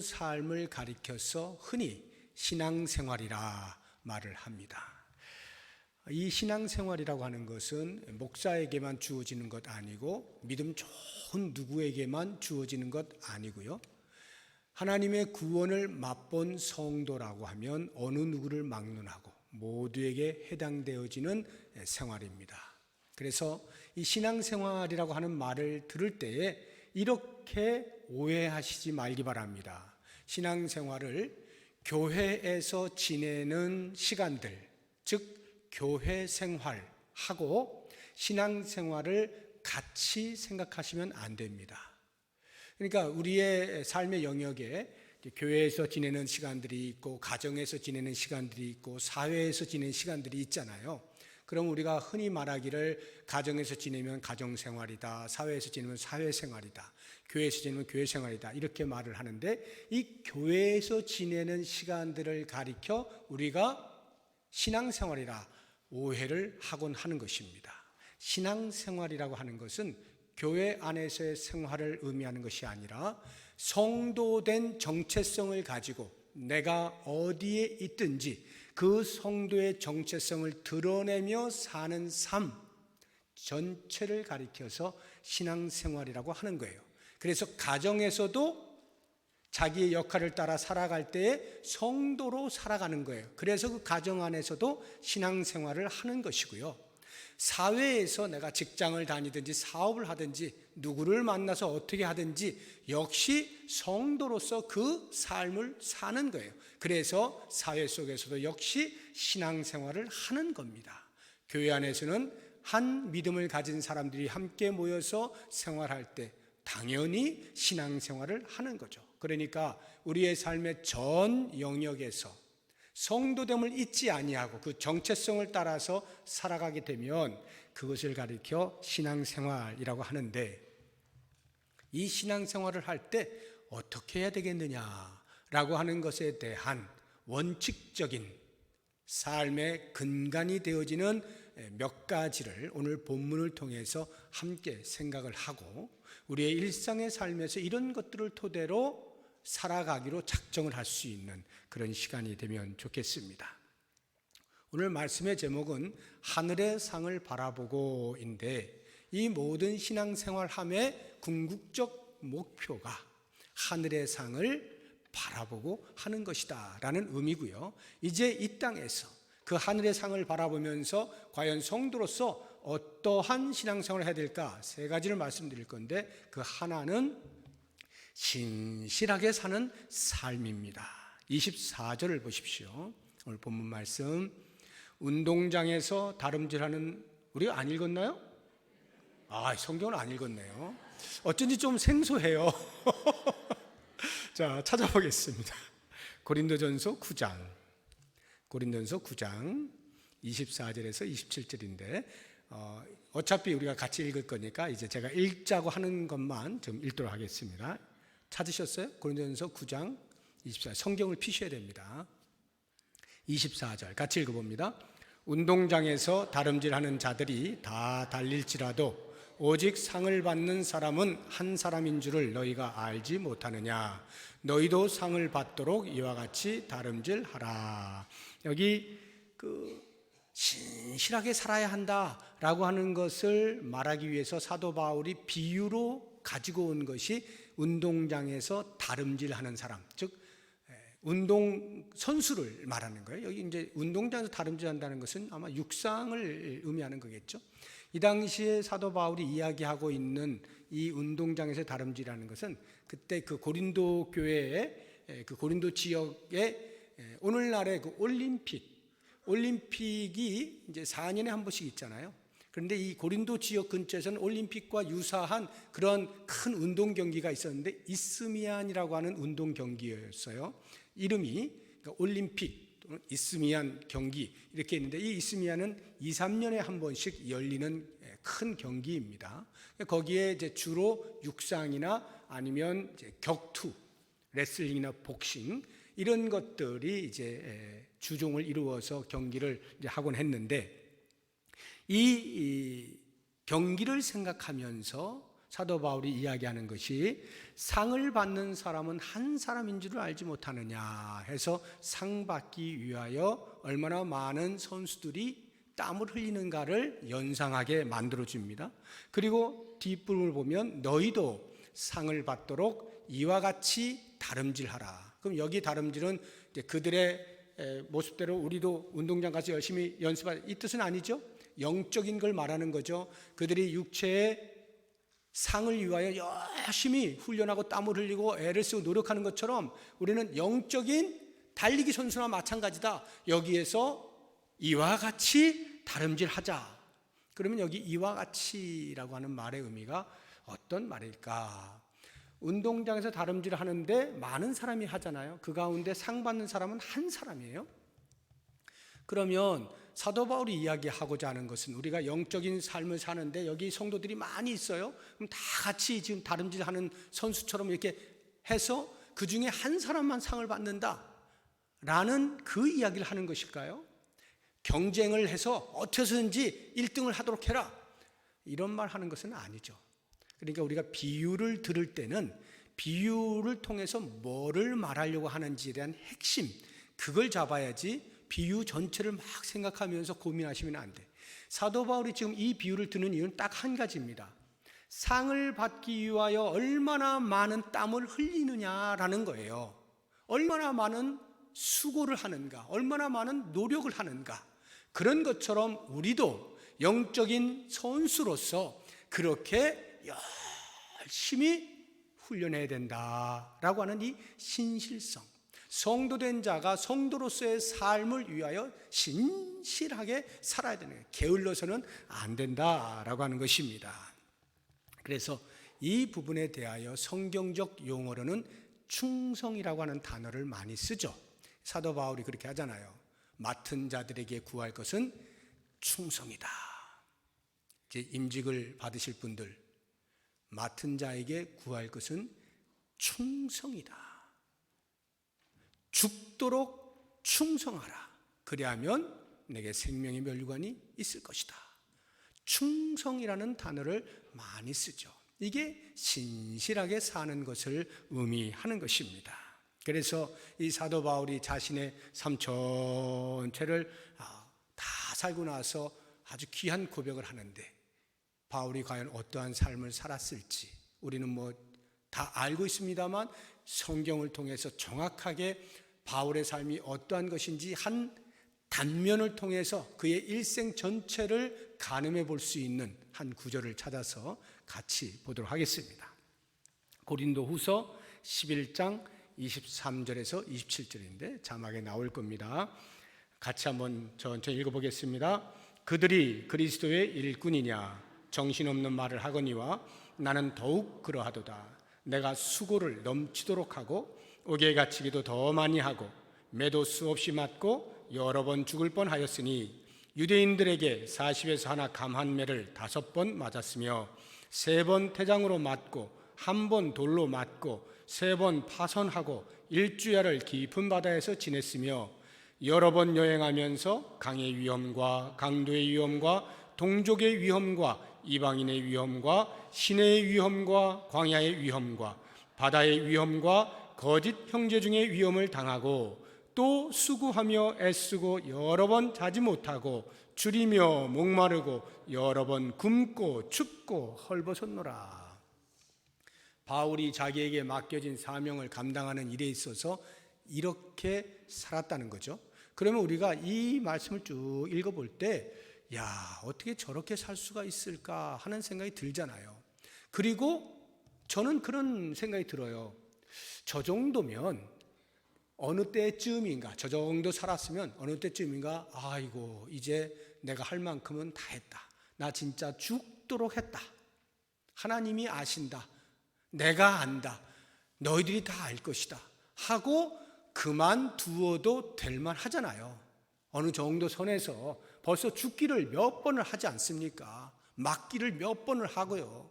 삶을 가리켜서 흔히 신앙생활이라 말을 합니다. 이 신앙생활이라고 하는 것은 목사에게만 주어지는 것 아니고 믿음 좋은 누구에게만 주어지는 것 아니고요. 하나님의 구원을 맛본 성도라고 하면 어느 누구를 막론하고 모두에게 해당되어지는 생활입니다. 그래서 이 신앙생활이라고 하는 말을 들을 때에 이렇게 오해하시지 말기 바랍니다. 신앙생활을 교회에서 지내는 시간들, 즉 교회 생활하고 신앙생활을 같이 생각하시면 안 됩니다. 그러니까 우리의 삶의 영역에 교회에서 지내는 시간들이 있고 가정에서 지내는 시간들이 있고 사회에서 지내는 시간들이 있잖아요. 그럼 우리가 흔히 말하기를 가정에서 지내면 가정 생활이다. 사회에서 지내면 사회 생활이다. 교회에서 지내면 교회 생활이다. 이렇게 말을 하는데 이 교회에서 지내는 시간들을 가리켜 우리가 신앙생활이라 오해를 하곤 하는 것입니다. 신앙생활이라고 하는 것은 교회 안에서의 생활을 의미하는 것이 아니라 성도된 정체성을 가지고 내가 어디에 있든지 그 성도의 정체성을 드러내며 사는 삶 전체를 가리켜서 신앙생활이라고 하는 거예요. 그래서 가정에서도 자기의 역할을 따라 살아갈 때에 성도로 살아가는 거예요. 그래서 그 가정 안에서도 신앙생활을 하는 것이고요. 사회에서 내가 직장을 다니든지 사업을 하든지 누구를 만나서 어떻게 하든지 역시 성도로서 그 삶을 사는 거예요. 그래서 사회 속에서도 역시 신앙생활을 하는 겁니다. 교회 안에서는 한 믿음을 가진 사람들이 함께 모여서 생활할 때 당연히 신앙생활을 하는 거죠. 그러니까 우리의 삶의 전 영역에서 성도됨을 잊지 아니하고 그 정체성을 따라서 살아가게 되면 그것을 가리켜 신앙생활이라고 하는데 이 신앙생활을 할 때 어떻게 해야 되겠느냐라고 하는 것에 대한 원칙적인 삶의 근간이 되어지는 몇 가지를 오늘 본문을 통해서 함께 생각을 하고 우리의 일상의 삶에서 이런 것들을 토대로 살아가기로 작정을 할 수 있는 그런 시간이 되면 좋겠습니다. 오늘 말씀의 제목은 하늘의 상을 바라보고인데 이 모든 신앙생활함의 궁극적 목표가 하늘의 상을 바라보고 하는 것이다 라는 의미고요. 이제 이 땅에서 그 하늘의 상을 바라보면서 과연 성도로서 어떠한 신앙생활을 해야 될까 세 가지를 말씀드릴 건데 그 하나는 신실하게 사는 삶입니다. 24절을 보십시오. 오늘 본문 말씀 운동장에서 다름질하는 우리가 안 읽었나요? 아, 성경을 안 읽었네요. 어쩐지 좀 생소해요. 자, 찾아보겠습니다. 고린도전서 9장. 고린도전서 9장 24절에서 27절인데 어, 어차피 우리가 같이 읽을 거니까 이제 제가 읽자고 하는 것만 좀 읽도록 하겠습니다. 찾으셨어요? 고린도전서 9장 24절. 성경을 피셔야 됩니다. 24절 같이 읽어봅니다. 운동장에서 다름질하는 자들이 다 달릴지라도 오직 상을 받는 사람은 한 사람인 줄을 너희가 알지 못하느냐. 너희도 상을 받도록 이와 같이 다름질하라. 여기 그 신실하게 살아야 한다라고 하는 것을 말하기 위해서 사도 바울이 비유로 가지고 온 것이 운동장에서 다름질하는 사람, 즉 운동 선수를 말하는 거예요. 여기 이제 운동장에서 다름질한다는 것은 아마 육상을 의미하는 거겠죠. 이 당시에 사도 바울이 이야기하고 있는 이 운동장에서 다름질하는 것은 그때 그 고린도 교회의 그 고린도 지역에 오늘날의 그 올림픽 올림픽이 이제 4년에 한 번씩 있잖아요. 그런데 이 고린도 지역 근처에서는 올림픽과 유사한 그런 큰 운동 경기가 있었는데 이스미안이라고 하는 운동 경기였어요. 이름이 그러니까 올림픽 또는 이스미안 경기 이렇게 있는데 이 이스미안은 2, 3년에 한 번씩 열리는 큰 경기입니다. 거기에 이제 주로 육상이나 아니면 격투, 레슬링이나 복싱 이런 것들이 이제 주종을 이루어서 경기를 이제 하곤 했는데 이 경기를 생각하면서 사도 바울이 이야기하는 것이 상을 받는 사람은 한 사람인 줄을 알지 못하느냐 해서 상 받기 위하여 얼마나 많은 선수들이 땀을 흘리는가를 연상하게 만들어 줍니다. 그리고 뒷부분을 보면 너희도 상을 받도록 이와 같이 다름질하라. 그럼 여기 다름질은 그들의 에, 모습대로 우리도 운동장 가서 열심히 연습할 이 뜻은 아니죠. 영적인 걸 말하는 거죠. 그들이 육체의 상을 위하여 열심히 훈련하고 땀을 흘리고 애를 쓰고 노력하는 것처럼 우리는 영적인 달리기 선수나 마찬가지다. 여기에서 이와 같이 다름질하자. 그러면 여기 이와 같이라고 하는 말의 의미가 어떤 말일까? 운동장에서 다름질을 하는데 많은 사람이 하잖아요. 그 가운데 상 받는 사람은 한 사람이에요. 그러면 사도 바울이 이야기하고자 하는 것은 우리가 영적인 삶을 사는데 여기 성도들이 많이 있어요. 그럼 다 같이 지금 다름질하는 선수처럼 이렇게 해서 그 중에 한 사람만 상을 받는다. 라는 그 이야기를 하는 것일까요? 경쟁을 해서 어떻게든지 1등을 하도록 해라. 이런 말 하는 것은 아니죠. 그러니까 우리가 비유를 들을 때는 비유를 통해서 뭐를 말하려고 하는지에 대한 핵심, 그걸 잡아야지 비유 전체를 막 생각하면서 고민하시면 안 돼. 사도 바울이 지금 이 비유를 드는 이유는 딱 한 가지입니다. 상을 받기 위하여 얼마나 많은 땀을 흘리느냐라는 거예요. 얼마나 많은 수고를 하는가, 얼마나 많은 노력을 하는가. 그런 것처럼 우리도 영적인 선수로서 그렇게 열심히 훈련해야 된다라고 하는 이 신실성. 성도된 자가 성도로서의 삶을 위하여 신실하게 살아야 되는. 게을러서는 안 된다라고 하는 것입니다. 그래서 이 부분에 대하여 성경적 용어로는 충성이라고 하는 단어를 많이 쓰죠. 사도 바울이 그렇게 하잖아요. 맡은 자들에게 구할 것은 충성이다. 이제 임직을 받으실 분들 맡은 자에게 구할 것은 충성이다. 죽도록 충성하라. 그리하면 내게 생명의 멸류관이 있을 것이다. 충성이라는 단어를 많이 쓰죠. 이게 신실하게 사는 것을 의미하는 것입니다. 그래서 이 사도 바울이 자신의 삶 전체를 아, 다 살고 나서 아주 귀한 고백을 하는데 바울이 과연 어떠한 삶을 살았을지 우리는 뭐 다 알고 있습니다만 성경을 통해서 정확하게 바울의 삶이 어떠한 것인지 한 단면을 통해서 그의 일생 전체를 가늠해 볼 수 있는 한 구절을 찾아서 같이 보도록 하겠습니다. 고린도 후서 11장 23절에서 27절인데 자막에 나올 겁니다. 같이 한번 천천히 읽어보겠습니다. 그들이 그리스도의 일꾼이냐 정신없는 말을 하거니와 나는 더욱 그러하도다. 내가 수고를 넘치도록 하고 옥에 갇히기도 더 많이 하고 매도 수없이 맞고 여러 번 죽을 뻔하였으니 유대인들에게 40에서 하나 감한 매를 다섯 번 맞았으며 세 번 태장으로 맞고 한 번 돌로 맞고 세 번 파선하고 일주야를 깊은 바다에서 지냈으며 여러 번 여행하면서 강의 위험과 강도의 위험과 동족의 위험과 이방인의 위험과 시내의 위험과 광야의 위험과 바다의 위험과 거짓 형제 중의 위험을 당하고 또 수고하며 애쓰고 여러 번 자지 못하고 줄이며 목마르고 여러 번 굶고 춥고 헐벗었노라. 바울이 자기에게 맡겨진 사명을 감당하는 일에 있어서 이렇게 살았다는 거죠. 그러면 우리가 이 말씀을 쭉 읽어볼 때, 야, 어떻게 저렇게 살 수가 있을까 하는 생각이 들잖아요. 그리고 저는 그런 생각이 들어요. 저 정도면 어느 때쯤인가, 저 정도 살았으면 어느 때쯤인가, 아이고, 이제 내가 할 만큼은 다 했다. 나 진짜 죽도록 했다. 하나님이 아신다. 내가 안다. 너희들이 다 알 것이다. 하고 그만두어도 될 만 하잖아요. 어느 정도 선에서 벌써 죽기를 몇 번을 하지 않습니까? 맞기를 몇 번을 하고요.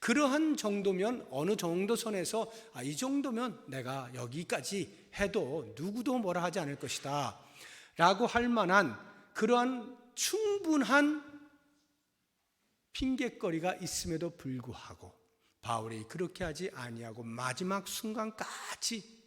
그러한 정도면 어느 정도 선에서 아, 이 정도면 내가 여기까지 해도 누구도 뭐라 하지 않을 것이다. 라고 할 만한 그러한 충분한 핑계거리가 있음에도 불구하고 바울이 그렇게 하지 아니하고 마지막 순간까지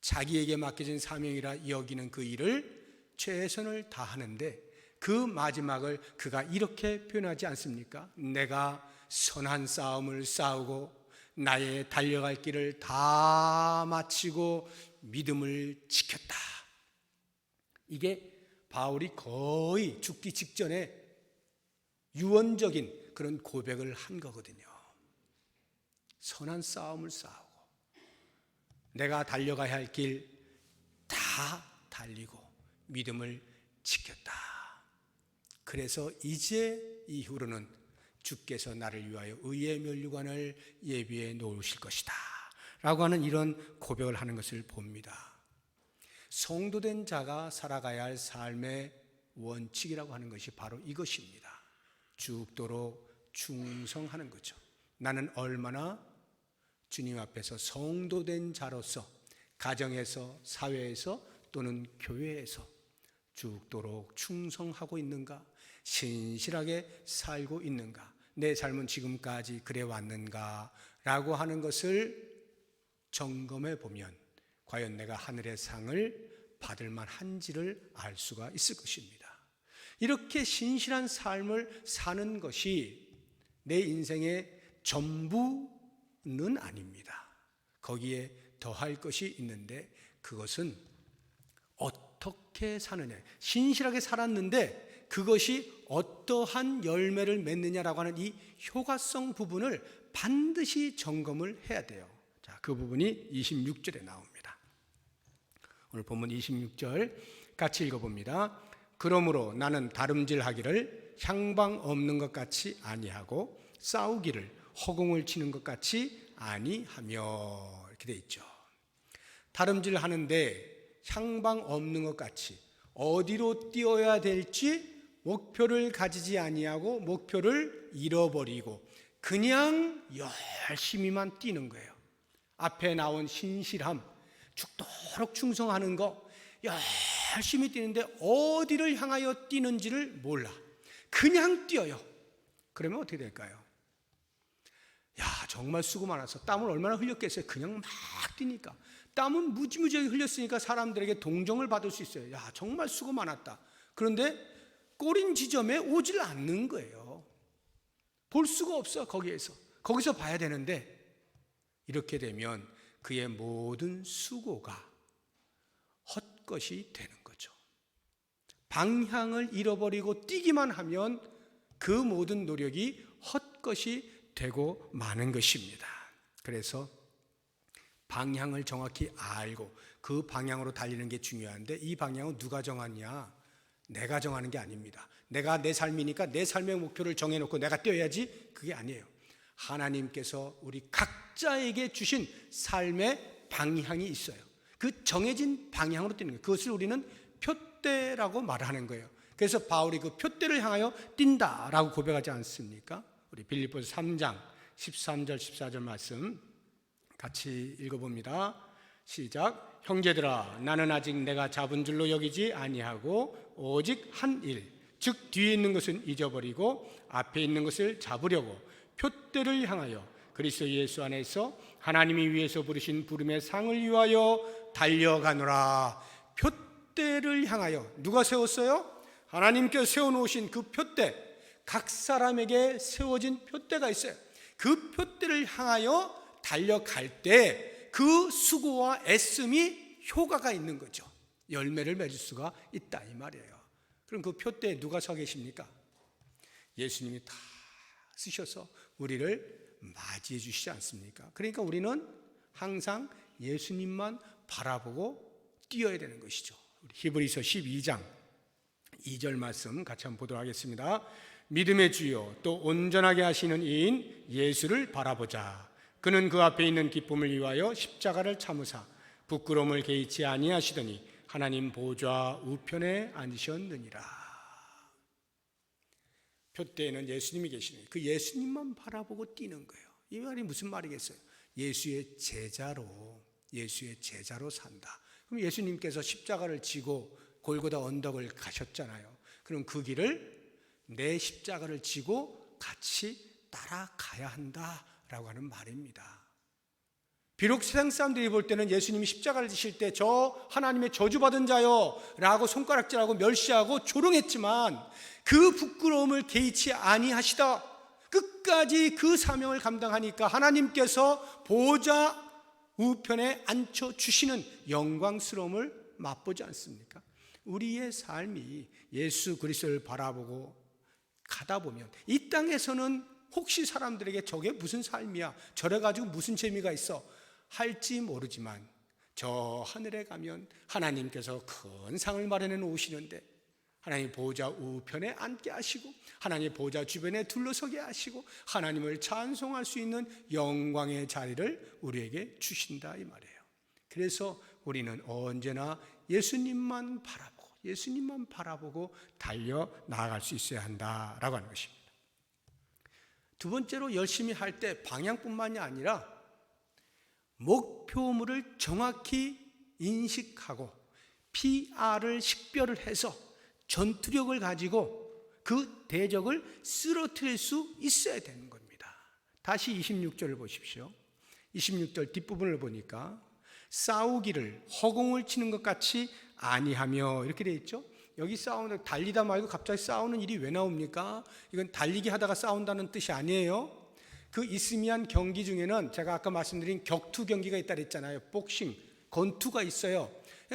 자기에게 맡겨진 사명이라 여기는 그 일을 최선을 다하는데 그 마지막을 그가 이렇게 표현하지 않습니까? 내가 선한 싸움을 싸우고 나의 달려갈 길을 다 마치고 믿음을 지켰다. 이게 바울이 거의 죽기 직전에 유언적인 그런 고백을 한 거거든요. 선한 싸움을 싸우고 내가 달려가야 할 길 다 달리고 믿음을 지켰다. 그래서 이제 이후로는 주께서 나를 위하여 의의 면류관을 예비해 놓으실 것이다. 라고 하는 이런 고백을 하는 것을 봅니다. 성도된 자가 살아가야 할 삶의 원칙이라고 하는 것이 바로 이것입니다. 죽도록 충성하는 거죠. 나는 얼마나 주님 앞에서 성도된 자로서 가정에서 사회에서 또는 교회에서 죽도록 충성하고 있는가? 신실하게 살고 있는가? 내 삶은 지금까지 그래 왔는가? 라고 하는 것을 점검해 보면 과연 내가 하늘의 상을 받을 만한지를 알 수가 있을 것입니다. 이렇게 신실한 삶을 사는 것이 내 인생의 전부는 아닙니다. 거기에 더할 것이 있는데 그것은 어떻게 사느냐. 신실하게 살았는데 그것이 어떠한 열매를 맺느냐라고 하는 이 효과성 부분을 반드시 점검을 해야 돼요. 자, 그 부분이 26절에 나옵니다. 오늘 본문 26절 같이 읽어봅니다. 그러므로 나는 다름질하기를 향방 없는 것 같이 아니하고 싸우기를 허공을 치는 것 같이 아니하며 이렇게 돼 있죠. 다름질 하는데 향방 없는 것 같이 어디로 뛰어야 될지 목표를 가지지 아니하고 목표를 잃어버리고 그냥 열심히만 뛰는 거예요. 앞에 나온 신실함, 죽도록 충성하는 거 열심히 뛰는데 어디를 향하여 뛰는지를 몰라. 그냥 뛰어요. 그러면 어떻게 될까요? 야, 정말 수고 많았어. 땀을 얼마나 흘렸겠어요. 그냥 막 뛰니까. 땀은 무지무지하게 흘렸으니까 사람들에게 동정을 받을 수 있어요. 야, 정말 수고 많았다. 그런데 꼬린 지점에 오질 않는 거예요. 볼 수가 없어, 거기에서. 거기서 봐야 되는데, 이렇게 되면 그의 모든 수고가 헛것이 되는 거죠. 방향을 잃어버리고 뛰기만 하면 그 모든 노력이 헛것이 되고 마는 것입니다. 그래서 방향을 정확히 알고 그 방향으로 달리는 게 중요한데 이 방향은 누가 정하냐? 내가 정하는 게 아닙니다. 내가 내 삶이니까 내 삶의 목표를 정해놓고 내가 뛰어야지 그게 아니에요. 하나님께서 우리 각자에게 주신 삶의 방향이 있어요. 그 정해진 방향으로 뛰는 거예요. 그것을 우리는 표대라고 말하는 거예요. 그래서 바울이 그 표대를 향하여 뛴다라고 고백하지 않습니까? 우리 빌립보서 3장 13절 14절 말씀 같이 읽어봅니다. 시작. 형제들아, 나는 아직 내가 잡은 줄로 여기지 아니하고 오직 한 일, 즉 뒤에 있는 것은 잊어버리고 앞에 있는 것을 잡으려고 표대를 향하여 그리스도 예수 안에서 하나님이 위해서 부르신 부름의 상을 위하여 달려가노라. 표대를 향하여 누가 세웠어요? 하나님께서 세워놓으신 그 표대, 각 사람에게 세워진 표대가 있어요. 그 표대를 향하여 달려갈 때 그 수고와 애씀이 효과가 있는 거죠. 열매를 맺을 수가 있다 이 말이에요. 그럼 그 표대에 누가 서 계십니까? 예수님이 다 쓰셔서 우리를 맞이해 주시지 않습니까? 그러니까 우리는 항상 예수님만 바라보고 뛰어야 되는 것이죠. 히브리서 12장 2절 말씀 같이 한번 보도록 하겠습니다. 믿음의 주요 또 온전하게 하시는 이인 예수를 바라보자. 그는 그 앞에 있는 기쁨을 위하여 십자가를 참으사 부끄러움을 개의치 아니하시더니 하나님 보좌 우편에 앉으셨느니라. 표대에는 예수님이 계시는 그 예수님만 바라보고 뛰는 거예요. 이 말이 무슨 말이겠어요? 예수의 제자로 예수의 제자로 산다. 그럼 예수님께서 십자가를 지고 골고다 언덕을 가셨잖아요. 그럼 그 길을 내 십자가를 지고 같이 따라가야 한다. 라고 하는 말입니다. 비록 세상 사람들이 볼 때는 예수님이 십자가를 지실 때 저 하나님의 저주받은 자요 라고 손가락질하고 멸시하고 조롱했지만 그 부끄러움을 개의치 아니하시다 끝까지 그 사명을 감당하니까 하나님께서 보좌 우편에 앉혀 주시는 영광스러움을 맛보지 않습니까? 우리의 삶이 예수 그리스도를 바라보고 가다 보면 이 땅에서는 혹시 사람들에게 저게 무슨 삶이야? 저래 가지고 무슨 재미가 있어? 할지 모르지만 저 하늘에 가면 하나님께서 큰 상을 마련해 놓으시는데 하나님 보좌 우편에 앉게 하시고 하나님 보좌 주변에 둘러서게 하시고 하나님을 찬송할 수 있는 영광의 자리를 우리에게 주신다 이 말이에요. 그래서 우리는 언제나 예수님만 바라보고 예수님만 바라보고 달려 나아갈 수 있어야 한다라고 하는 것입니다. 두 번째로 열심히 할 때 방향뿐만이 아니라 목표물을 정확히 인식하고 PR을 식별을 해서 전투력을 가지고 그 대적을 쓰러뜨릴 수 있어야 되는 겁니다. 다시 26절을 보십시오. 26절 뒷부분을 보니까 싸우기를 허공을 치는 것 같이 아니하며 이렇게 되어 있죠. 여기 싸우는 달리다 말고 갑자기 싸우는 일이 왜 나옵니까? 이건 달리기 하다가 싸운다는 뜻이 아니에요. 그 이스미안 경기 중에는 제가 아까 말씀드린 격투 경기가 있다 그랬잖아요. 복싱, 권투가 있어요.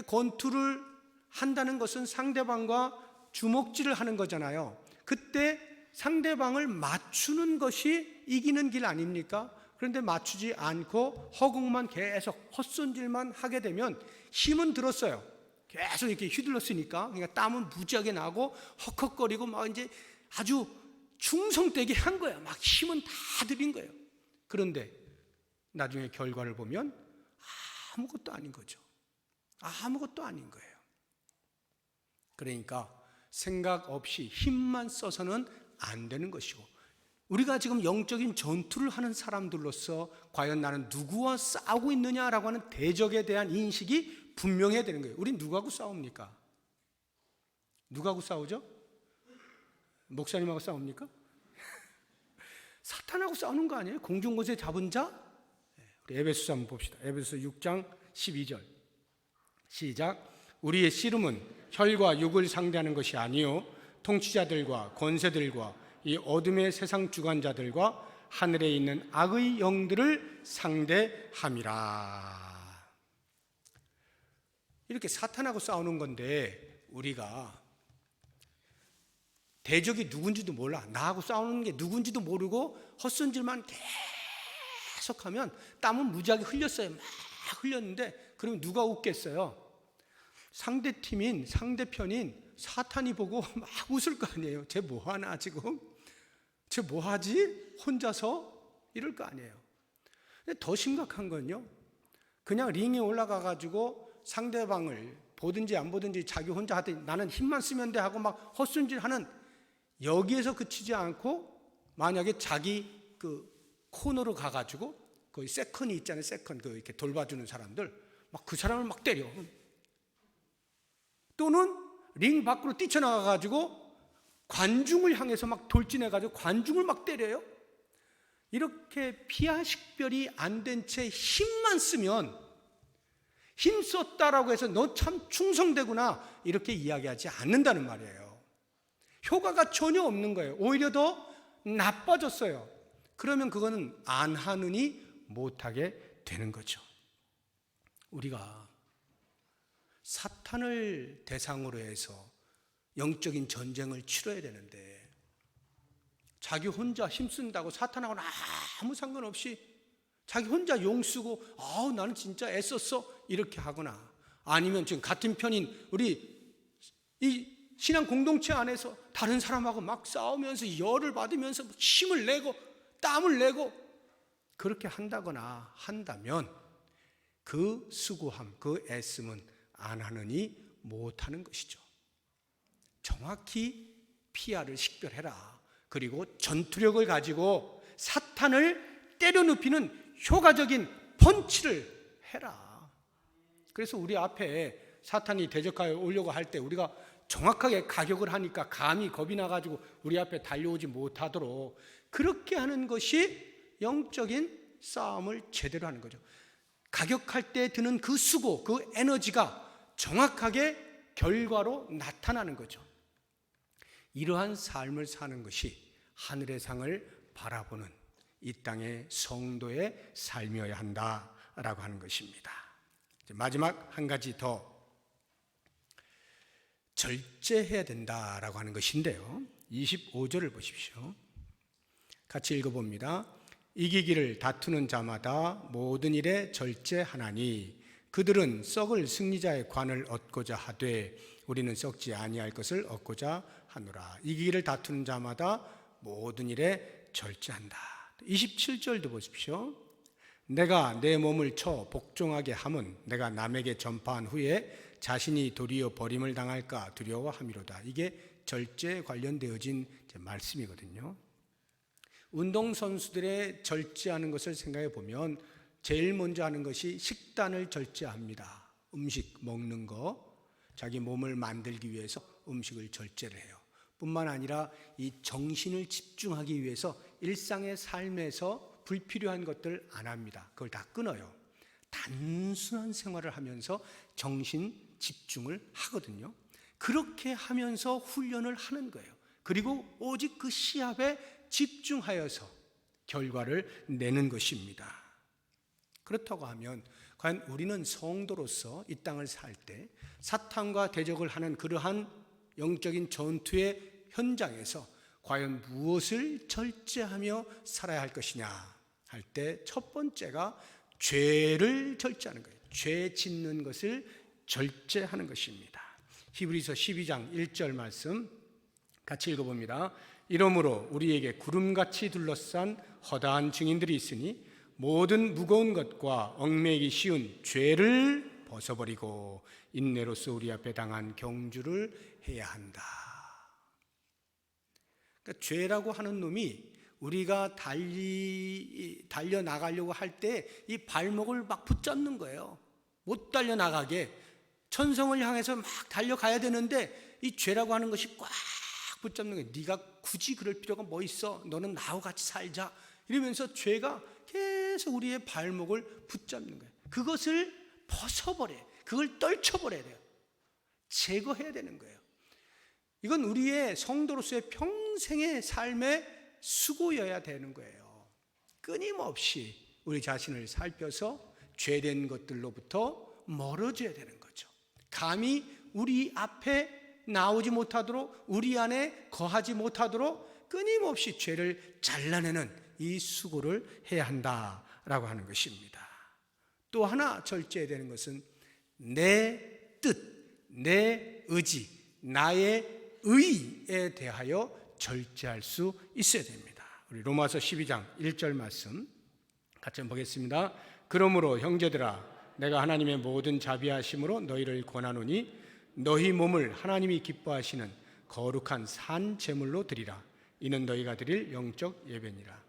권투를 한다는 것은 상대방과 주먹질을 하는 거잖아요. 그때 상대방을 맞추는 것이 이기는 길 아닙니까? 그런데 맞추지 않고 허공만 계속 헛손질만 하게 되면 힘은 들었어요. 계속 이렇게 휘둘렀으니까 그러니까 땀은 무지하게 나고 헉헉거리고 막 이제 아주 충성되게 한 거야. 막 힘은 다 들인 거예요. 그런데 나중에 결과를 보면 아무것도 아닌 거죠. 아무것도 아닌 거예요. 그러니까 생각 없이 힘만 써서는 안 되는 것이고 우리가 지금 영적인 전투를 하는 사람들로서 과연 나는 누구와 싸우고 있느냐라고 하는 대적에 대한 인식이 분명해야 되는 거예요. 우린 누구하고 싸웁니까? 누구하고 싸우죠? 목사님하고 싸웁니까? 사탄하고 싸우는 거 아니에요? 공중곳에 잡은 자? 우리 에베소서 한번 봅시다. 에베소서 6장 12절. 시작. 우리의 씨름은 혈과 육을 상대하는 것이 아니요 통치자들과 권세들과 이 어둠의 세상 주관자들과 하늘에 있는 악의 영들을 상대함이라. 이렇게 사탄하고 싸우는 건데 우리가 대적이 누군지도 몰라. 나하고 싸우는 게 누군지도 모르고 헛손질만 계속하면 땀은 무지하게 흘렸어요. 막 흘렸는데 그러면 누가 웃겠어요? 상대 팀인 상대편인 사탄이 보고 막 웃을 거 아니에요. 쟤 뭐 하나 지금? 쟤 뭐 하지? 혼자서 이럴 거 아니에요. 근데 더 심각한 건요. 그냥 링에 올라가 가지고 상대방을 보든지 안 보든지 자기 혼자 하더니 나는 힘만 쓰면 돼 하고 막 헛손질 하는 여기에서 그치지 않고 만약에 자기 그 코너로 가가지고 그 세컨이 있잖아요. 세컨 그 이렇게 돌봐주는 사람들 막 그 사람을 막 때려. 또는 링 밖으로 뛰쳐나가가지고 관중을 향해서 막 돌진해가지고 관중을 막 때려요. 이렇게 피하 식별이 안 된 채 힘만 쓰면 힘 썼다라고 해서 너 참 충성되구나 이렇게 이야기하지 않는다는 말이에요. 효과가 전혀 없는 거예요. 오히려 더 나빠졌어요. 그러면 그거는 안 하느니 못하게 되는 거죠. 우리가 사탄을 대상으로 해서 영적인 전쟁을 치러야 되는데 자기 혼자 힘쓴다고 사탄하고는 아무 상관없이 자기 혼자 용 쓰고 아우 나는 진짜 애썼어 이렇게 하거나 아니면 지금 같은 편인 우리 이 신앙 공동체 안에서 다른 사람하고 막 싸우면서 열을 받으면서 힘을 내고 땀을 내고 그렇게 한다거나 한다면 그 수고함, 그 애씀은 안 하느니 못하는 것이죠. 정확히 피아를 식별해라. 그리고 전투력을 가지고 사탄을 때려 눕히는 효과적인 펀치를 해라. 그래서 우리 앞에 사탄이 대적하여 오려고 할 때 우리가 정확하게 가격을 하니까 감히 겁이 나가지고 우리 앞에 달려오지 못하도록 그렇게 하는 것이 영적인 싸움을 제대로 하는 거죠. 가격할 때 드는 그 수고, 그 에너지가 정확하게 결과로 나타나는 거죠. 이러한 삶을 사는 것이 하늘의 상을 바라보는 이 땅의 성도의 삶이어야 한다라고 하는 것입니다. 마지막 한 가지 더 절제해야 된다라고 하는 것인데요. 25절을 보십시오. 같이 읽어봅니다. 이기기를 다투는 자마다 모든 일에 절제하나니 그들은 썩을 승리자의 관을 얻고자 하되 우리는 썩지 아니할 것을 얻고자 하노라. 이기기를 다투는 자마다 모든 일에 절제한다. 27절도 보십시오. 내가 내 몸을 쳐 복종하게 함은 내가 남에게 전파한 후에 자신이 도리어 버림을 당할까 두려워함이로다. 이게 절제 관련되어진 말씀이거든요. 운동선수들의 절제하는 것을 생각해 보면 제일 먼저 하는 것이 식단을 절제합니다. 음식 먹는 거, 자기 몸을 만들기 위해서 음식을 절제를 해요. 뿐만 아니라 이 정신을 집중하기 위해서 일상의 삶에서 불필요한 것들 안 합니다. 그걸 다 끊어요. 단순한 생활을 하면서 정신 집중을 하거든요. 그렇게 하면서 훈련을 하는 거예요. 그리고 오직 그 시합에 집중하여서 결과를 내는 것입니다. 그렇다고 하면 과연 우리는 성도로서 이 땅을 살 때 사탄과 대적을 하는 그러한 영적인 전투의 현장에서 과연 무엇을 절제하며 살아야 할 것이냐 할 때 첫 번째가 죄를 절제하는 거예요. 죄 짓는 것을 절제하는 것입니다. 히브리서 12장 1절 말씀 같이 읽어봅니다. 이러므로 우리에게 구름같이 둘러싼 허다한 증인들이 있으니 모든 무거운 것과 얽매이기 쉬운 죄를 벗어버리고 인내로서 우리 앞에 당한 경주를 해야 한다. 그러니까 죄라고 하는 놈이 우리가 달리 달려 나가려고 할 때 이 발목을 막 붙잡는 거예요. 못 달려 나가게 천성을 향해서 막 달려가야 되는데 이 죄라고 하는 것이 꽉 붙잡는 거예요. 네가 굳이 그럴 필요가 뭐 있어? 너는 나와 같이 살자. 이러면서 죄가 계속 우리의 발목을 붙잡는 거예요. 그것을 벗어버려. 그걸 떨쳐버려야 돼요. 제거해야 되는 거예요. 이건 우리의 성도로서의 평 생의 삶의 수고여야 되는 거예요. 끊임없이 우리 자신을 살펴서 죄된 것들로부터 멀어져야 되는 거죠. 감히 우리 앞에 나오지 못하도록 우리 안에 거하지 못하도록 끊임없이 죄를 잘라내는 이 수고를 해야 한다라고 하는 것입니다. 또 하나 절제해야 되는 것은 내 뜻, 내 의지, 나의 의에 대하여 절제할 수 있어야 됩니다. 우리 로마서 12장 1절 말씀 같이 보겠습니다. 그러므로 형제들아 내가 하나님의 모든 자비하심으로 너희를 권하노니 너희 몸을 하나님이 기뻐하시는 거룩한 산 제물로 드리라. 이는 너희가 드릴 영적 예배니라.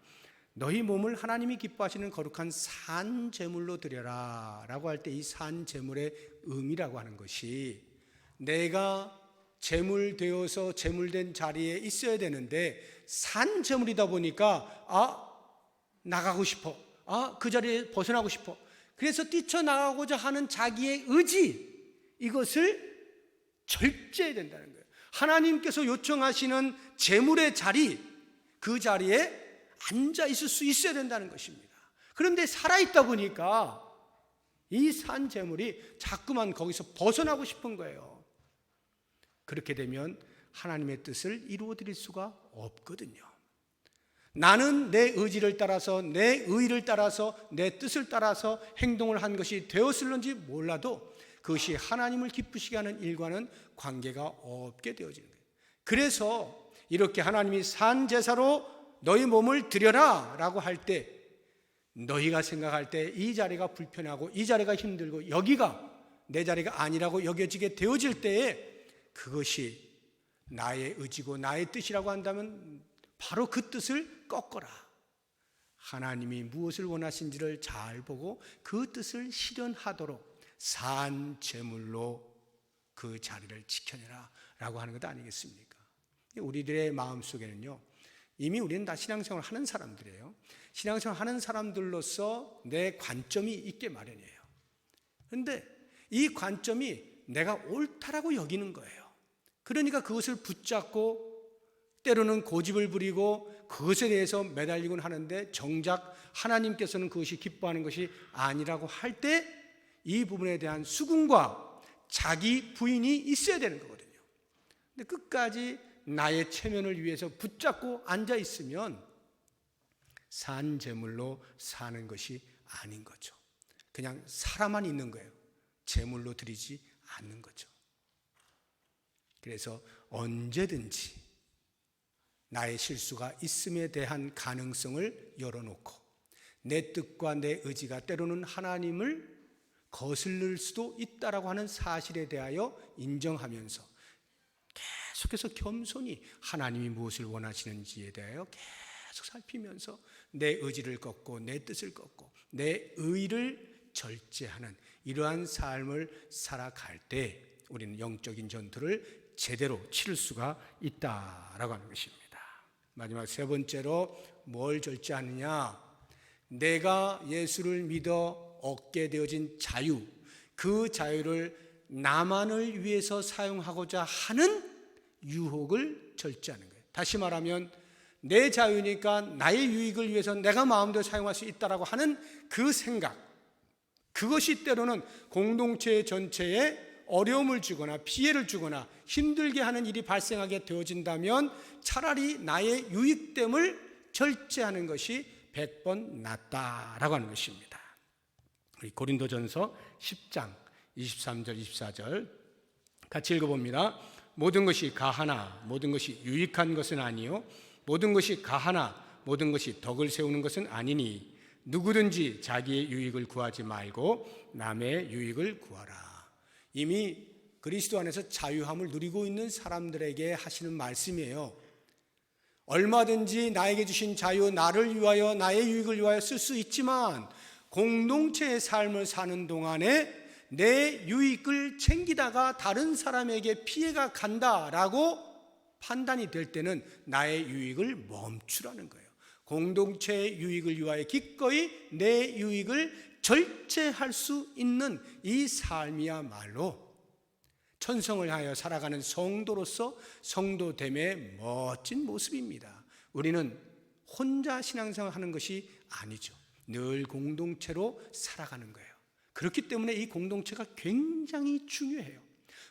너희 몸을 하나님이 기뻐하시는 거룩한 산 제물로 드려라라고 할 때 이 산 제물의 의미라고 하는 것이 내가 제물 되어서 제물된 자리에 있어야 되는데 산 제물이다 보니까 아 나가고 싶어. 아 그 자리에 벗어나고 싶어. 그래서 뛰쳐나가고자 하는 자기의 의지, 이것을 절제해야 된다는 거예요. 하나님께서 요청하시는 재물의 자리, 그 자리에 앉아 있을 수 있어야 된다는 것입니다. 그런데 살아 있다 보니까 이 산 재물이 자꾸만 거기서 벗어나고 싶은 거예요. 그렇게 되면 하나님의 뜻을 이루어 드릴 수가 없거든요. 나는 내 의지를 따라서 내 의를 따라서 내 뜻을 따라서 행동을 한 것이 되었을런지 몰라도 그것이 하나님을 기쁘시게 하는 일과는 관계가 없게 되어지는 거예요. 그래서 이렇게 하나님이 산 제사로 너희 몸을 드려라라고 할 때 너희가 생각할 때 이 자리가 불편하고 이 자리가 힘들고 여기가 내 자리가 아니라고 여겨지게 되어질 때에 그것이 나의 의지고 나의 뜻이라고 한다면 바로 그 뜻을 꺾어라. 하나님이 무엇을 원하신지를 잘 보고 그 뜻을 실현하도록 산 제물로 그 자리를 지켜내라 라고 하는 것 아니겠습니까? 우리들의 마음 속에는요, 이미 우리는 다 신앙생활 하는 사람들이에요. 신앙생활 하는 사람들로서 내 관점이 있게 마련이에요. 그런데 이 관점이 내가 옳다라고 여기는 거예요. 그러니까 그것을 붙잡고 때로는 고집을 부리고 그것에 대해서 매달리곤 하는데 정작 하나님께서는 그것이 기뻐하는 것이 아니라고 할 때 이 부분에 대한 수긍과 자기 부인이 있어야 되는 거거든요. 근데 끝까지 나의 체면을 위해서 붙잡고 앉아 있으면 산 제물로 사는 것이 아닌 거죠. 그냥 살아만 있는 거예요. 제물로 드리지 않는 거죠. 그래서 언제든지 나의 실수가 있음에 대한 가능성을 열어놓고 내 뜻과 내 의지가 때로는 하나님을 거슬릴 수도 있다라고 하는 사실에 대하여 인정하면서 계속해서 겸손히 하나님이 무엇을 원하시는지에 대하여 계속 살피면서 내 의지를 꺾고 내 뜻을 꺾고 내 의를 절제하는 이러한 삶을 살아갈 때 우리는 영적인 전투를 제대로 치를 수가 있다라고 하는 것입니다. 마지막 세 번째로 뭘 절제하느냐? 내가 예수를 믿어 얻게 되어진 자유, 그 자유를 나만을 위해서 사용하고자 하는 유혹을 절제하는 거예요. 다시 말하면 내 자유니까 나의 유익을 위해서 내가 마음대로 사용할 수 있다라고 하는 그 생각, 그것이 때로는 공동체 전체에 어려움을 주거나 피해를 주거나 힘들게 하는 일이 발생하게 되어진다면 차라리 나의 유익됨을 절제하는 것이 100번 낫다라고 하는 것입니다. 고린도전서 10장 23절 24절 같이 읽어봅니다. 모든 것이 가하나 모든 것이 유익한 것은 아니요 모든 것이 가하나 모든 것이 덕을 세우는 것은 아니니 누구든지 자기의 유익을 구하지 말고 남의 유익을 구하라. 이미 그리스도 안에서 자유함을 누리고 있는 사람들에게 하시는 말씀이에요. 얼마든지 나에게 주신 자유, 나를 위하여, 나의 유익을 위하여 쓸 수 있지만 공동체의 삶을 사는 동안에 내 유익을 챙기다가 다른 사람에게 피해가 간다라고 판단이 될 때는 나의 유익을 멈추라는 거예요. 공동체의 유익을 위하여 기꺼이 내 유익을 절제할 수 있는 이 삶이야말로 천성을 하여 살아가는 성도로서 성도됨의 멋진 모습입니다. 우리는 혼자 신앙생활 하는 것이 아니죠. 늘 공동체로 살아가는 거예요. 그렇기 때문에 이 공동체가 굉장히 중요해요.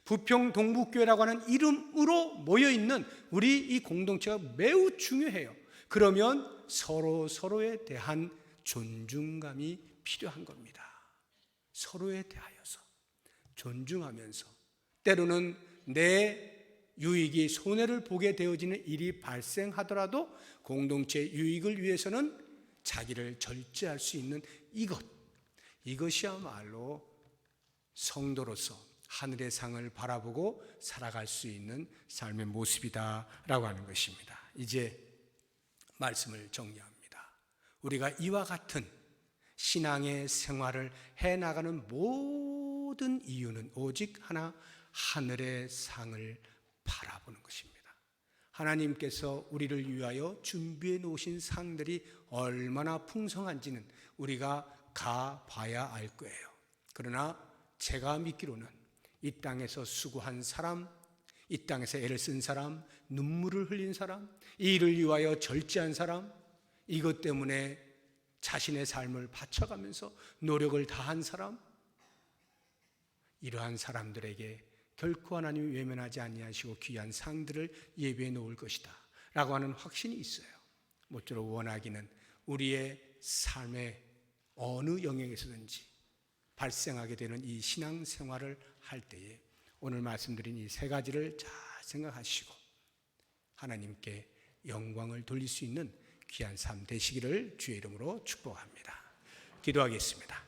부평 동북교회라고 하는 이름으로 모여 있는 우리 이 공동체가 매우 중요해요. 그러면 서로 서로에 대한 존중감이 필요한 겁니다. 서로에 대하여서 존중하면서 때로는 내 유익이 손해를 보게 되어지는 일이 발생하더라도 공동체 유익을 위해서는 자기를 절제할 수 있는 이것 이것이야말로 성도로서 하늘의 상을 바라보고 살아갈 수 있는 삶의 모습이다라고 하는 것입니다. 이제 말씀을 정리합니다. 우리가 이와 같은 신앙의 생활을 해 나가는 모든 이유는 오직 하나 하늘의 상을 바라보는 것입니다. 하나님께서 우리를 위하여 준비해 놓으신 상들이 얼마나 풍성한지는 우리가 가 봐야 알 거예요. 그러나 제가 믿기로는 이 땅에서 수고한 사람, 이 땅에서 애를 쓴 사람, 눈물을 흘린 사람, 이 일을 위하여 절제한 사람, 이것 때문에 자신의 삶을 바쳐가면서 노력을 다한 사람, 이러한 사람들에게 결코 하나님이 외면하지 아니하시고 귀한 상들을 예배해 놓을 것이다. 라고 하는 확신이 있어요. 모쪼록 원하기는 우리의 삶의 어느 영역에서든지 발생하게 되는 이 신앙 생활을 할 때에 오늘 말씀드린 이 세 가지를 잘 생각하시고 하나님께 영광을 돌릴 수 있는 귀한 삶 되시기를 주의 이름으로 축복합니다. 기도하겠습니다.